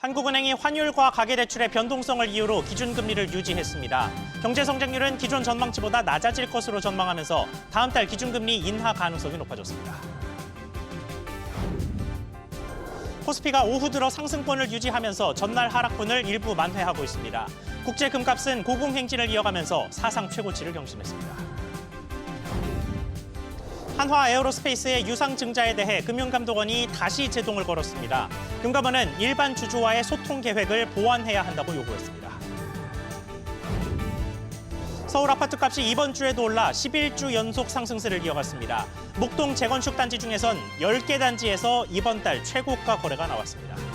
한국은행이 환율과 가계대출의 변동성을 이유로 기준금리를 유지했습니다. 경제 성장률은 기존 전망치보다 낮아질 것으로 전망하면서 다음 달 기준금리 인하 가능성이 높아졌습니다. 코스피가 오후 들어 상승권을 유지하면서 전날 하락분을 일부 만회하고 있습니다. 국제 금값은 고공행진을 이어가면서 사상 최고치를 경신했습니다. 한화 에어로스페이스의 유상 증자에 대해 금융감독원이 다시 제동을 걸었습니다. 금감원은 일반 주주와의 소통 계획을 보완해야 한다고 요구했습니다. 서울 아파트값이 이번 주에도 올라 11주 연속 상승세를 이어갔습니다. 목동 재건축 단지 중에선 10개 단지에서 이번 달 최고가 거래가 나왔습니다.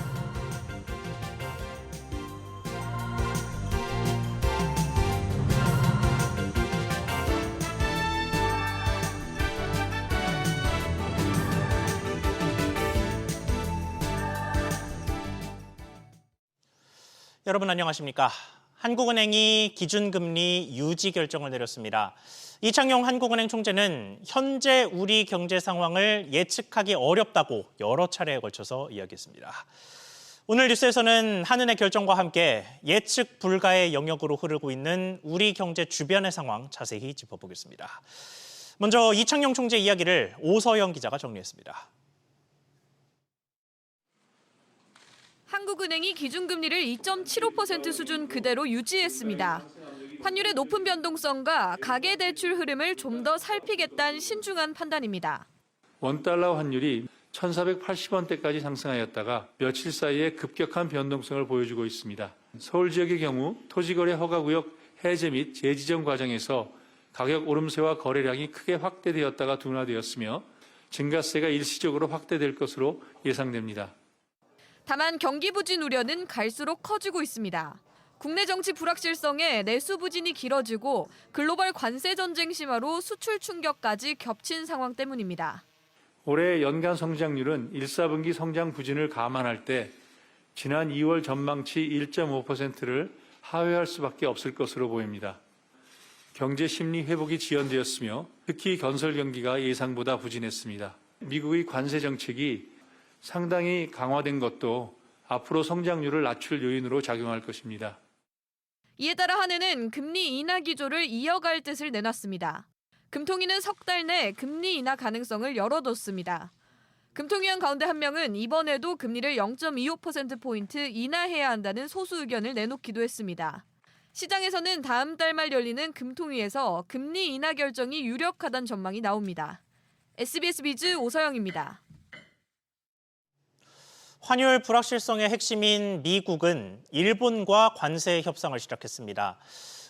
여러분 안녕하십니까? 한국은행이 기준금리 유지 결정을 내렸습니다. 이창용 한국은행 총재는 현재 우리 경제 상황을 예측하기 어렵다고 여러 차례에 걸쳐서 이야기했습니다. 오늘 뉴스에서는 한은의 결정과 함께 예측 불가의 영역으로 흐르고 있는 우리 경제 주변의 상황 자세히 짚어보겠습니다. 먼저 이창용 총재 이야기를 오서영 기자가 정리했습니다. 한국은행이 기준금리를 2.75% 수준 그대로 유지했습니다. 환율의 높은 변동성과 가계 대출 흐름을 좀 더 살피겠다는 신중한 판단입니다. 원달러 환율이 1,480원대까지 상승하였다가 며칠 사이에 급격한 변동성을 보여주고 있습니다. 서울 지역의 경우 토지거래 허가구역 해제 및 재지정 과정에서 가격 오름세와 거래량이 크게 확대되었다가 둔화되었으며 증가세가 일시적으로 확대될 것으로 예상됩니다. 다만 경기 부진 우려는 갈수록 커지고 있습니다. 국내 정치 불확실성에 내수 부진이 길어지고 글로벌 관세 전쟁 심화로 수출 충격까지 겹친 상황 때문입니다. 올해 연간 성장률은 1, 4분기 성장 부진을 감안할 때 지난 2월 전망치 1.5%를 하회할 수밖에 없을 것으로 보입니다. 경제 심리 회복이 지연되었으며 특히 건설 경기가 예상보다 부진했습니다. 미국의 관세 정책이 상당히 강화된 것도 앞으로 성장률을 낮출 요인으로 작용할 것입니다. 이에 따라 한은은 금리 인하 기조를 이어갈 뜻을 내놨습니다. 금통위는 석 달 내 금리 인하 가능성을 열어뒀습니다. 금통위원 가운데 한 명은 이번에도 금리를 0.25%포인트 인하해야 한다는 소수 의견을 내놓기도 했습니다. 시장에서는 다음 달 말 열리는 금통위에서 금리 인하 결정이 유력하다는 전망이 나옵니다. SBS 비즈 오서영입니다. 환율 불확실성의 핵심인 미국은 일본과 관세 협상을 시작했습니다.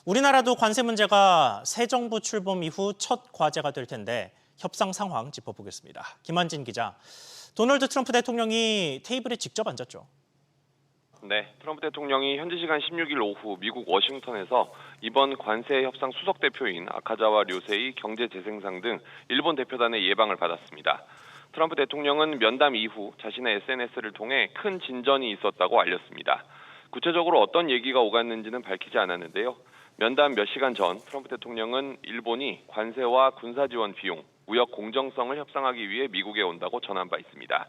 우리나라도 관세 문제가 새 정부 출범 이후 첫 과제가 될 텐데 협상 상황 짚어보겠습니다. 김한진 기자. 도널드 트럼프 대통령이 테이블에 직접 앉았죠. 네, 트럼프 대통령이 현지 시간 16일 오후 미국 워싱턴에서 이번 관세 협상 수석 대표인 아카자와 료세이 경제 재생상 등 일본 대표단의 예방을 받았습니다. 트럼프 대통령은 면담 이후 자신의 SNS를 통해 큰 진전이 있었다고 알렸습니다. 구체적으로 어떤 얘기가 오갔는지는 밝히지 않았는데요. 면담 몇 시간 전 트럼프 대통령은 일본이 관세와 군사 지원 비용, 무역 공정성을 협상하기 위해 미국에 온다고 전한 바 있습니다.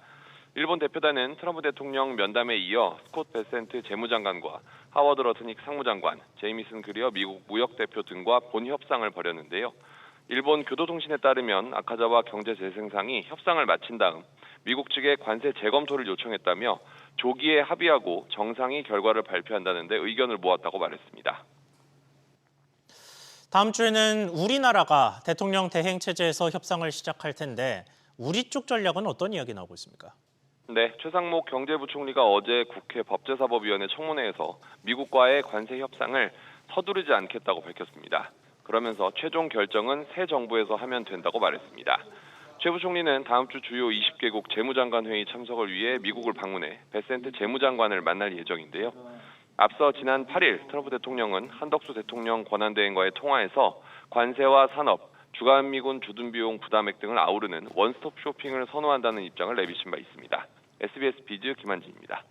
일본 대표단은 트럼프 대통령 면담에 이어 스콧 베센트 재무장관과 하워드 러트닉 상무장관, 제이미슨 그리어 미국 무역 대표 등과 본 협상을 벌였는데요. 일본 교도통신에 따르면 아카자와 경제재생상이 협상을 마친 다음 미국 측에 관세 재검토를 요청했다며 조기에 합의하고 정상이 결과를 발표한다는데 의견을 모았다고 말했습니다. 다음 주에는 우리나라가 대통령 대행 체제에서 협상을 시작할 텐데 우리 쪽 전략은 어떤 이야기 나오고 있습니까? 네, 최상목 경제부총리가 어제 국회 법제사법위원회 청문회에서 미국과의 관세 협상을 서두르지 않겠다고 밝혔습니다. 그러면서 최종 결정은 새 정부에서 하면 된다고 말했습니다. 최 부총리는 다음 주 주요 20개국 재무장관 회의 참석을 위해 미국을 방문해 베센트 재무장관을 만날 예정인데요. 앞서 지난 8일 트럼프 대통령은 한덕수 대통령 권한대행과의 통화에서 관세와 산업, 주간미군 주둔 비용 부담액 등을 아우르는 원스톱 쇼핑을 선호한다는 입장을 내비친 바 있습니다. SBS 비즈 김한진입니다.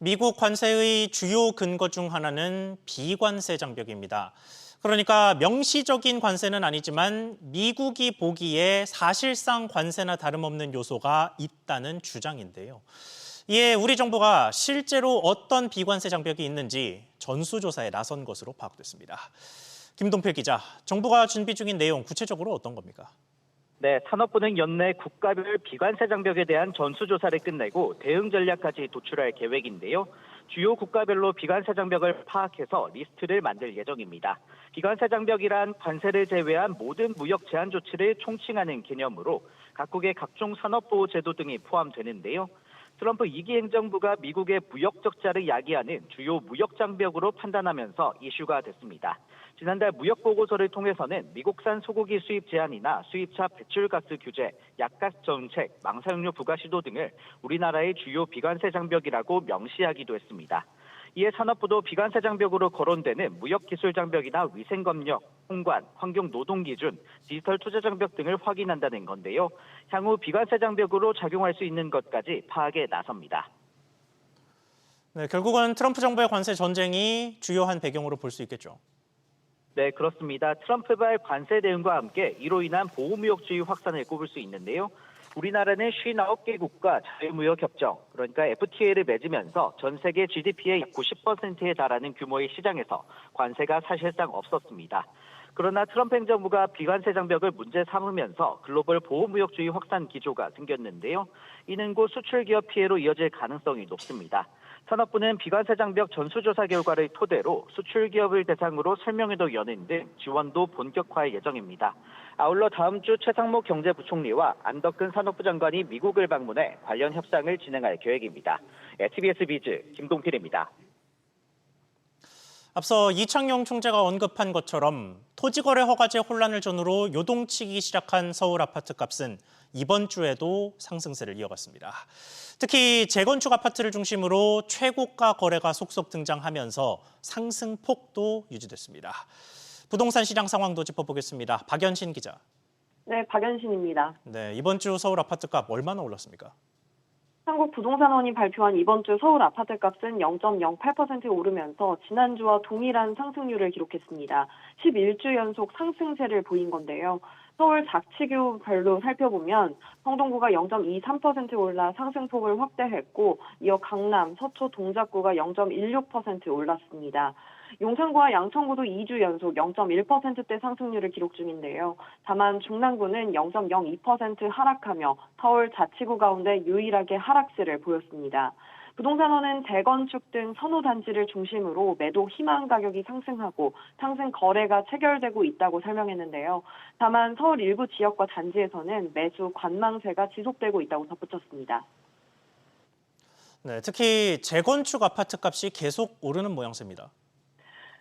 미국 관세의 주요 근거 중 하나는 비관세 장벽입니다. 그러니까 명시적인 관세는 아니지만 미국이 보기에 사실상 관세나 다름없는 요소가 있다는 주장인데요. 이에 우리 정부가 실제로 어떤 비관세 장벽이 있는지 전수조사에 나선 것으로 파악됐습니다. 김동필 기자, 정부가 준비 중인 내용 구체적으로 어떤 겁니까? 네, 산업부는 연내 국가별 비관세 장벽에 대한 전수조사를 끝내고 대응 전략까지 도출할 계획인데요. 주요 국가별로 비관세 장벽을 파악해서 리스트를 만들 예정입니다. 비관세 장벽이란 관세를 제외한 모든 무역 제한 조치를 총칭하는 개념으로 각국의 각종 산업보호 제도 등이 포함되는데요. 트럼프 2기 행정부가 미국의 무역 적자를 야기하는 주요 무역 장벽으로 판단하면서 이슈가 됐습니다. 지난달 무역 보고서를 통해서는 미국산 소고기 수입 제한이나 수입차 배출가스 규제, 약가스 정책, 망사용료 부가 시도 등을 우리나라의 주요 비관세 장벽이라고 명시하기도 했습니다. 이에 산업부도 비관세 장벽으로 거론되는 무역기술 장벽이나 위생검역, 통관, 환경 노동 기준, 디지털 투자 장벽 등을 확인한다는 건데요. 향후 비관세 장벽으로 작용할 수 있는 것까지 파악에 나섭니다. 네, 결국은 트럼프 정부의 관세 전쟁이 주요한 배경으로 볼 수 있겠죠. 네, 그렇습니다. 트럼프발 관세 대응과 함께 이로 인한 보호무역주의 확산을 꼽을 수 있는데요. 우리나라는 59개국과 자유무역 협정, 그러니까 FTA를 맺으면서 전 세계 GDP의 약 90%에 달하는 규모의 시장에서 관세가 사실상 없었습니다. 그러나 트럼프 행정부가 비관세 장벽을 문제 삼으면서 글로벌 보호무역주의 확산 기조가 생겼는데요. 이는 곧 수출 기업 피해로 이어질 가능성이 높습니다. 산업부는 비관세 장벽 전수조사 결과를 토대로 수출 기업을 대상으로 설명회도 여는 등 지원도 본격화할 예정입니다. 아울러 다음 주 최상목 경제부총리와 안덕근 산업부 장관이 미국을 방문해 관련 협상을 진행할 계획입니다. SBS 비즈 김동필입니다. 앞서 이창용 총재가 언급한 것처럼 토지거래 허가제 혼란을 전후로 요동치기 시작한 서울 아파트 값은 이번 주에도 상승세를 이어갔습니다. 특히 재건축 아파트를 중심으로 최고가 거래가 속속 등장하면서 상승폭도 유지됐습니다. 부동산 시장 상황도 짚어보겠습니다. 박연신 기자. 네, 박연신입니다. 네, 이번 주 서울 아파트값 얼마나 올랐습니까? 한국부동산원이 발표한 이번 주 서울 아파트 값은 0.08% 오르면서 지난주와 동일한 상승률을 기록했습니다. 11주 연속 상승세를 보인 건데요. 서울 자치구별로 살펴보면 성동구가 0.23% 올라 상승폭을 확대했고 이어 강남, 서초, 동작구가 0.16% 올랐습니다. 용산구와 양천구도 2주 연속 0.1%대 상승률을 기록 중인데요. 다만 중랑구는 0.02% 하락하며 서울 자치구 가운데 유일하게 하락세를 보였습니다. 부동산원은 재건축 등 선호 단지를 중심으로 매도 희망 가격이 상승하고 상승 거래가 체결되고 있다고 설명했는데요. 다만 서울 일부 지역과 단지에서는 매수 관망세가 지속되고 있다고 덧붙였습니다. 네, 특히 재건축 아파트 값이 계속 오르는 모양새입니다.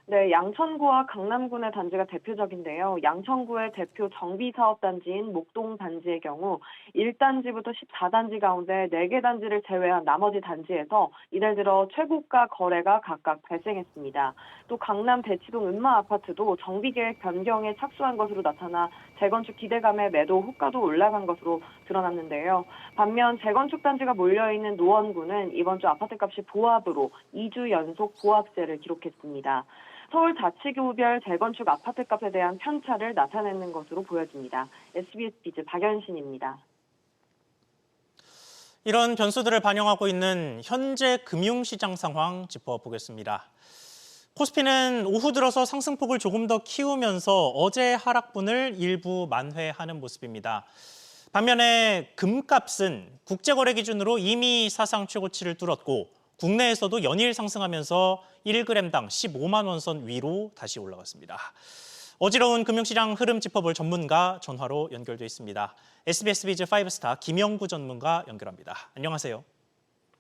네, 양천구와 강남군의 단지가 대표적인데요. 양천구의 대표 정비사업 단지인 목동 단지의 경우 1단지부터 14단지 가운데 4개 단지를 제외한 나머지 단지에서 이달 들어 최고가 거래가 각각 발생했습니다. 또 강남 대치동 은마 아파트도 정비계획 변경에 착수한 것으로 나타나 재건축 기대감에 매도 호가도 올라간 것으로 드러났는데요. 반면 재건축 단지가 몰려있는 노원구는 이번 주 아파트값이 보합으로 2주 연속 보합세를 기록했습니다. 서울 자치구별 재건축 아파트값에 대한 편차를 나타내는 것으로 보여집니다. SBS 비즈 박연신입니다. 이런 변수들을 반영하고 있는 현재 금융시장 상황 짚어보겠습니다. 코스피는 오후 들어서 상승폭을 조금 더 키우면서 어제 하락분을 일부 만회하는 모습입니다. 반면에 금값은 국제거래 기준으로 이미 사상 최고치를 뚫었고 국내에서도 연일 상승하면서 1g당 15만 원선 위로 다시 올라갔습니다. 어지러운 금융시장 흐름 짚어볼 전문가 전화로 연결돼 있습니다. SBS 비즈 5스타 김영구 전문가 연결합니다. 안녕하세요.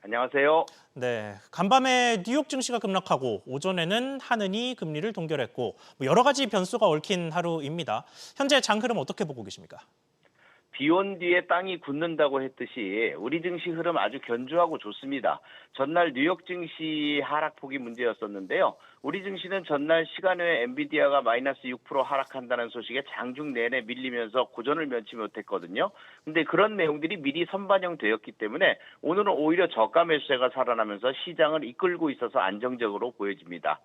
안녕하세요. 네, 간밤에 뉴욕 증시가 급락하고 오전에는 한은이 금리를 동결했고 뭐 여러 가지 변수가 얽힌 하루입니다. 현재 장 흐름 어떻게 보고 계십니까? 비온 뒤에 땅이 굳는다고 했듯이 우리 증시 흐름 아주 견조하고 좋습니다. 전날 뉴욕 증시 하락폭이 문제였었는데요. 우리 증시는 전날 시간 외에 엔비디아가 마이너스 6% 하락한다는 소식에 장중 내내 밀리면서 고전을 면치 못했거든요. 근데 그런 내용들이 미리 선반영되었기 때문에 오늘은 오히려 저가 매수세가 살아나면서 시장을 이끌고 있어서 안정적으로 보여집니다.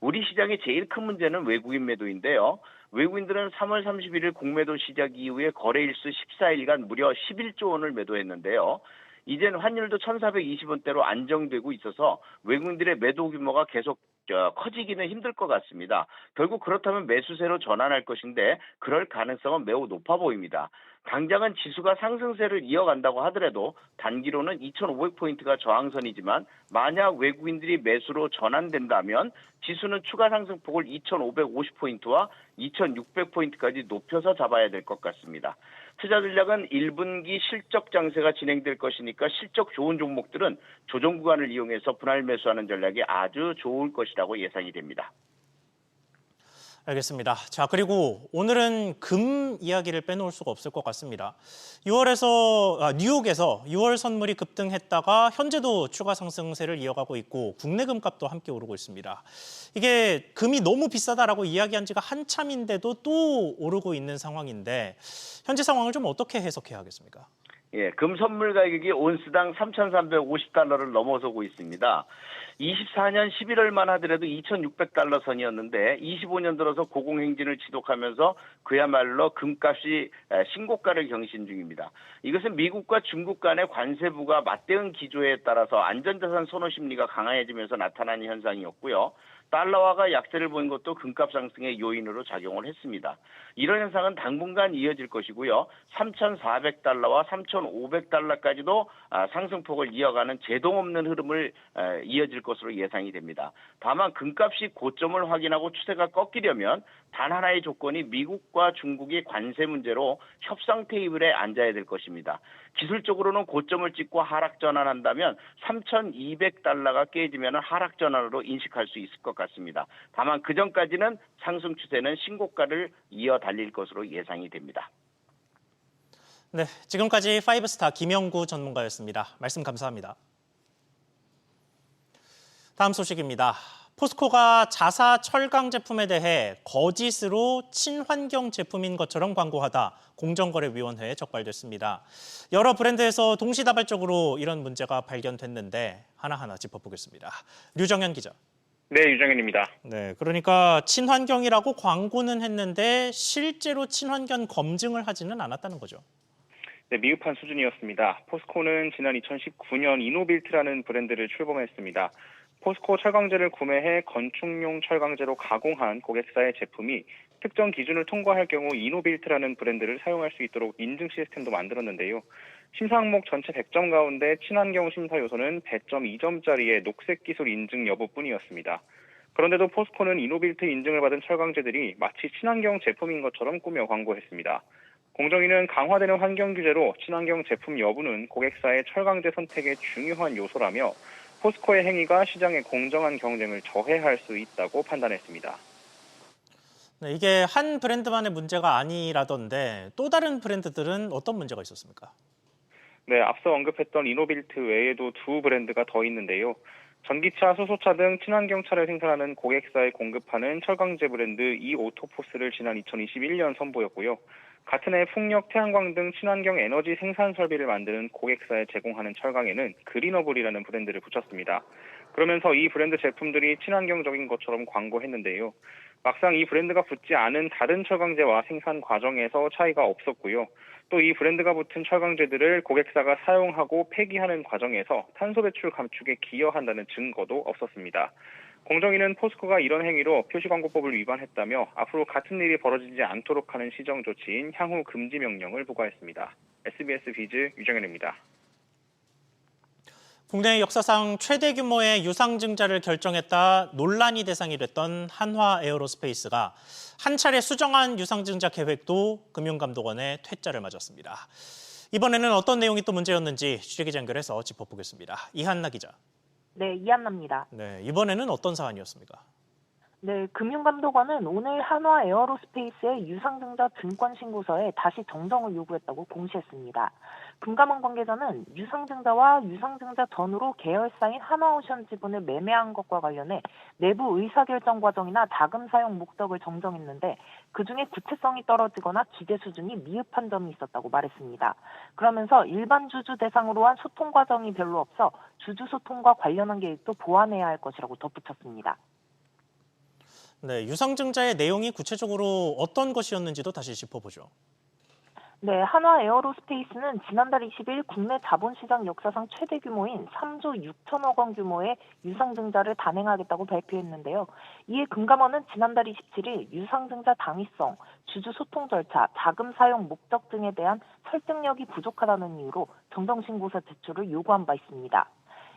우리 시장의 제일 큰 문제는 외국인 매도인데요. 외국인들은 3월 31일 공매도 시작 이후에 거래일수 14일간 무려 11조 원을 매도했는데요. 이젠 환율도 1,420원대로 안정되고 있어서 외국인들의 매도 규모가 계속 저, 커지기는 힘들 것 같습니다. 결국 그렇다면 매수세로 전환할 것인데 그럴 가능성은 매우 높아 보입니다. 당장은 지수가 상승세를 이어간다고 하더라도 단기로는 2,500포인트가 저항선이지만 만약 외국인들이 매수로 전환된다면 지수는 추가 상승폭을 2,550포인트와 2,600포인트까지 높여서 잡아야 될 것 같습니다. 투자 전략은 1분기 실적 장세가 진행될 것이니까 실적 좋은 종목들은 조정 구간을 이용해서 분할 매수하는 전략이 아주 좋을 것이라고 예상이 됩니다. 알겠습니다. 자, 그리고 오늘은 금 이야기를 빼놓을 수가 없을 것 같습니다. 6월에서 아, 뉴욕에서 6월 선물이 급등했다가 현재도 추가 상승세를 이어가고 있고 국내 금값도 함께 오르고 있습니다. 이게 금이 너무 비싸다라고 이야기한 지가 한참인데도 또 오르고 있는 상황인데 현재 상황을 좀 어떻게 해석해야 하겠습니까? 예, 금 선물 가격이 온스당 3,350달러를 넘어서고 있습니다. 24년 11월만 하더라도 2,600달러 선이었는데 25년 들어서 고공행진을 지속하면서 그야말로 금값이 에, 신고가를 경신 중입니다. 이것은 미국과 중국 간의 관세부가 맞대응 기조에 따라서 안전자산 선호 심리가 강해지면서 나타나는 현상이었고요. 달러화가 약세를 보인 것도 금값 상승의 요인으로 작용을 했습니다. 이런 현상은 당분간 이어질 것이고요. 3,400달러와 3,500달러까지도 아, 상승폭을 이어가는 제동 없는 흐름을 에, 이어질 것으로 예상이 됩니다. 다만 금값이 고점을 확인하고 추세가 꺾이려면 단 하나의 조건이 미국과 중국이 관세 문제로 협상 테이블에 앉아야 될 것입니다. 기술적으로는 고점을 찍고 하락 전환한다면 3,200달러가 깨지면 하락 전환으로 인식할 수 있을 것 같습니다. 다만 그 전까지는 상승 추세는 신고가를 이어 달릴 것으로 예상이 됩니다. 네, 지금까지 파이브스타 김영구 전문가였습니다. 말씀 감사합니다. 다음 소식입니다. 포스코가 자사 철강 제품에 대해 거짓으로 친환경 제품인 것처럼 광고하다 공정거래위원회에 적발됐습니다. 여러 브랜드에서 동시다발적으로 이런 문제가 발견됐는데 하나하나 짚어보겠습니다. 류정현 기자. 네, 유정현입니다. 네, 그러니까 친환경이라고 광고는 했는데 실제로 친환경 검증을 하지는 않았다는 거죠. 네, 미흡한 수준이었습니다. 포스코는 지난 2019년 이노빌트라는 브랜드를 출범했습니다. 포스코 철강제를 구매해 건축용 철강제로 가공한 고객사의 제품이 특정 기준을 통과할 경우 이노빌트라는 브랜드를 사용할 수 있도록 인증 시스템도 만들었는데요. 심사 항목 전체 100점 가운데 친환경 심사 요소는 100.2점짜리의 녹색 기술 인증 여부뿐이었습니다. 그런데도 포스코는 이노빌트 인증을 받은 철강제들이 마치 친환경 제품인 것처럼 꾸며 광고했습니다. 공정위는 강화되는 환경 규제로 친환경 제품 여부는 고객사의 철강제 선택의 중요한 요소라며 포스코의 행위가 시장의 공정한 경쟁을 저해할 수 있다고 판단했습니다. 네, 이게 한 브랜드만의 문제가 아니라던데 또 다른 브랜드들은 어떤 문제가 있었습니까? 네, 앞서 언급했던 이노빌트 외에도 두 브랜드가 더 있는데요. 전기차, 수소차 등 친환경 차를 생산하는 고객사에 공급하는 철강제 브랜드 이오토포스를 지난 2021년 선보였고요. 같은 해 풍력, 태양광 등 친환경 에너지 생산 설비를 만드는 고객사에 제공하는 철강에는 그린어블이라는 브랜드를 붙였습니다. 그러면서 이 브랜드 제품들이 친환경적인 것처럼 광고했는데요. 막상 이 브랜드가 붙지 않은 다른 철강제와 생산 과정에서 차이가 없었고요. 또 이 브랜드가 붙은 철강제들을 고객사가 사용하고 폐기하는 과정에서 탄소 배출 감축에 기여한다는 증거도 없었습니다. 공정위는 포스코가 이런 행위로 표시광고법을 위반했다며 앞으로 같은 일이 벌어지지 않도록 하는 시정 조치인 향후 금지 명령을 부과했습니다. SBS 비즈 유정현입니다. 국내 역사상 최대 규모의 유상증자를 결정했다 논란이 대상이 됐던 한화 에어로스페이스가 한 차례 수정한 유상증자 계획도 금융감독원의 퇴짜를 맞았습니다. 이번에는 어떤 내용이 또 문제였는지 취재기자 연결해서 짚어보겠습니다. 이한나 기자. 네, 이한나입니다. 네, 이번에는 어떤 사안이었습니까? 네, 금융감독원은 오늘 한화 에어로스페이스의 유상증자 증권 신고서에 다시 정정을 요구했다고 공시했습니다. 금감원 관계자는 유상증자와 유상증자 전후로 계열사인 한화오션 지분을 매매한 것과 관련해 내부 의사결정 과정이나 자금 사용 목적을 정정했는데 그중에 구체성이 떨어지거나 기대 수준이 미흡한 점이 있었다고 말했습니다. 그러면서 일반 주주 대상으로 한 소통 과정이 별로 없어 주주 소통과 관련한 계획도 보완해야 할 것이라고 덧붙였습니다. 네, 유상증자의 내용이 구체적으로 어떤 것이었는지도 다시 짚어보죠. 네, 한화 에어로스페이스는 지난달 20일 국내 자본시장 역사상 최대 규모인 3조 6천억 원 규모의 유상증자를 단행하겠다고 발표했는데요. 이에 금감원은 지난달 27일 유상증자 당위성, 주주 소통 절차, 자금 사용 목적 등에 대한 설득력이 부족하다는 이유로 정정신고서 제출을 요구한 바 있습니다.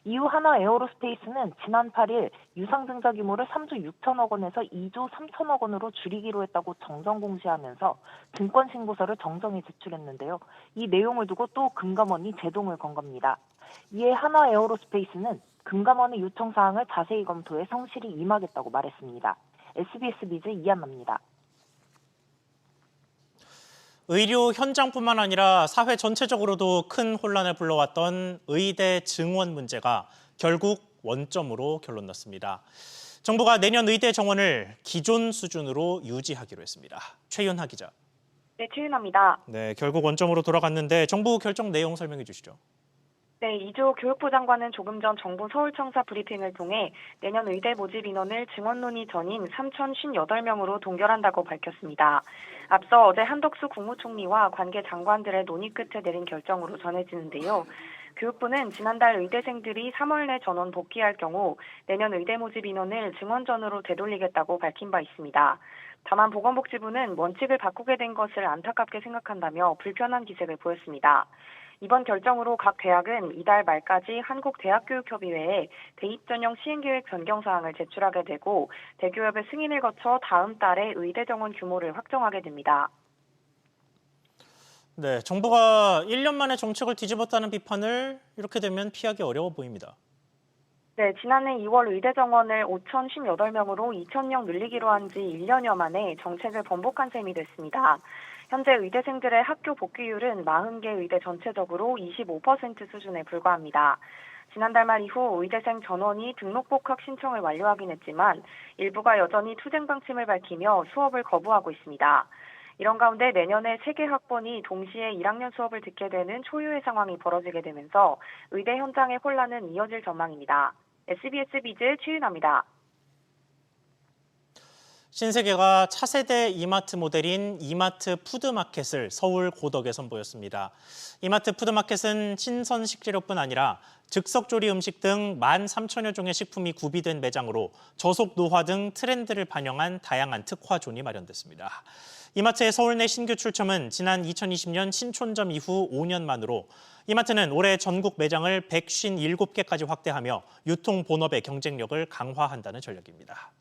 이후 하나 에어로스페이스는 지난 8일 유상증자 규모를 3조 6천억 원에서 2조 3천억 원으로 줄이기로 했다고 정정 공시하면서 증권 신고서를 정정해 제출했는데요. 이 내용을 두고 또 금감원이 제동을 건 겁니다. 이에 하나 에어로스페이스는 금감원의 요청 사항을 자세히 검토해 성실히 임하겠다고 말했습니다. SBS 비즈 이한나입니다. 의료 현장뿐만 아니라 사회 전체적으로도 큰 혼란을 불러왔던 의대 증원 문제가 결국 원점으로 결론 났습니다. 정부가 내년 의대 정원을 기존 수준으로 유지하기로 했습니다. 최윤하 기자. 네, 최윤아입니다. 네, 결국 원점으로 돌아갔는데 정부 결정 내용 설명해 주시죠. 네, 이조 교육부 장관은 조금 전 정부 서울청사 브리핑을 통해 내년 의대 모집 인원을 증원 논의 전인 3,058명으로 동결한다고 밝혔습니다. 앞서 어제 한덕수 국무총리와 관계 장관들의 논의 끝에 내린 결정으로 전해지는데요. 교육부는 지난달 의대생들이 3월 내 전원 복귀할 경우 내년 의대 모집 인원을 증원전으로 되돌리겠다고 밝힌 바 있습니다. 다만 보건복지부는 원칙을 바꾸게 된 것을 안타깝게 생각한다며 불편한 기색을 보였습니다. 이번 결정으로 각 대학은 이달 말까지 한국대학교육협의회에 대입 전형 시행계획 변경 사항을 제출하게 되고 대교협의 승인을 거쳐 다음 달에 의대 정원 규모를 확정하게 됩니다. 네, 정부가 1년 만에 정책을 뒤집었다는 비판을 이렇게 되면 피하기 어려워 보입니다. 네, 지난해 2월 의대 정원을 5,018명으로 2,000명 늘리기로 한 지 1년여 만에 정책을 번복한 셈이 됐습니다. 현재 의대생들의 학교 복귀율은 40개 의대 전체적으로 25% 수준에 불과합니다. 지난달 말 이후 의대생 전원이 등록 복학 신청을 완료하긴 했지만 일부가 여전히 투쟁 방침을 밝히며 수업을 거부하고 있습니다. 이런 가운데 내년에 세 개 학번이 동시에 1학년 수업을 듣게 되는 초유의 상황이 벌어지게 되면서 의대 현장의 혼란은 이어질 전망입니다. SBS 비즈 최윤아입니다. 신세계가 차세대 이마트 모델인 이마트 푸드마켓을 서울 고덕에 선보였습니다. 이마트 푸드마켓은 신선 식재료뿐 아니라 즉석 조리 음식 등 13,000여 종의 식품이 구비된 매장으로 저속 노화 등 트렌드를 반영한 다양한 특화존이 마련됐습니다. 이마트의 서울 내 신규 출점은 지난 2020년 신촌점 이후 5년 만으로 이마트는 올해 전국 매장을 157개까지 확대하며 유통 본업의 경쟁력을 강화한다는 전략입니다.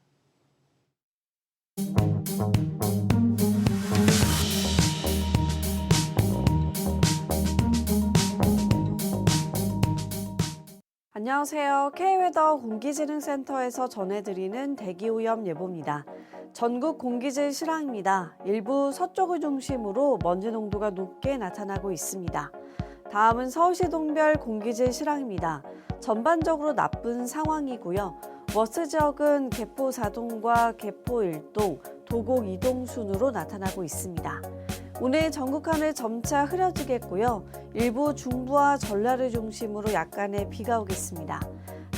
안녕하세요. K웨더 공기질흥센터에서 전해드리는 대기오염 예보입니다. 전국 공기질 실황입니다. 일부 서쪽을 중심으로 먼지 농도가 높게 나타나고 있습니다. 다음은 서울시 동별 공기질 실황입니다. 전반적으로 나쁜 상황이고요. 워스 지역은 개포 4동과 개포 1동, 도곡 2동 순으로 나타나고 있습니다. 오늘 전국 하늘 점차 흐려지겠고요. 일부 중부와 전라를 중심으로 약간의 비가 오겠습니다.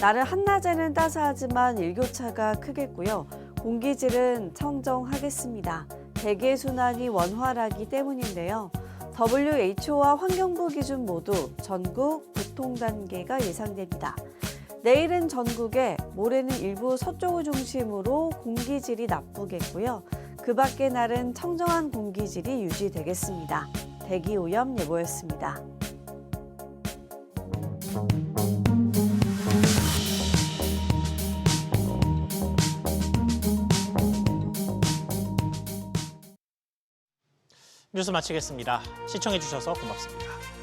날은 한낮에는 따스하지만 일교차가 크겠고요. 공기질은 청정하겠습니다. 대기 순환이 원활하기 때문인데요. WHO와 환경부 기준 모두 전국 보통 단계가 예상됩니다. 내일은 전국에, 모레는 일부 서쪽을 중심으로 공기질이 나쁘겠고요. 그 밖의 날은 청정한 공기질이 유지되겠습니다. 대기 오염 예보였습니다. 뉴스 마치겠습니다. 시청해 주셔서 고맙습니다.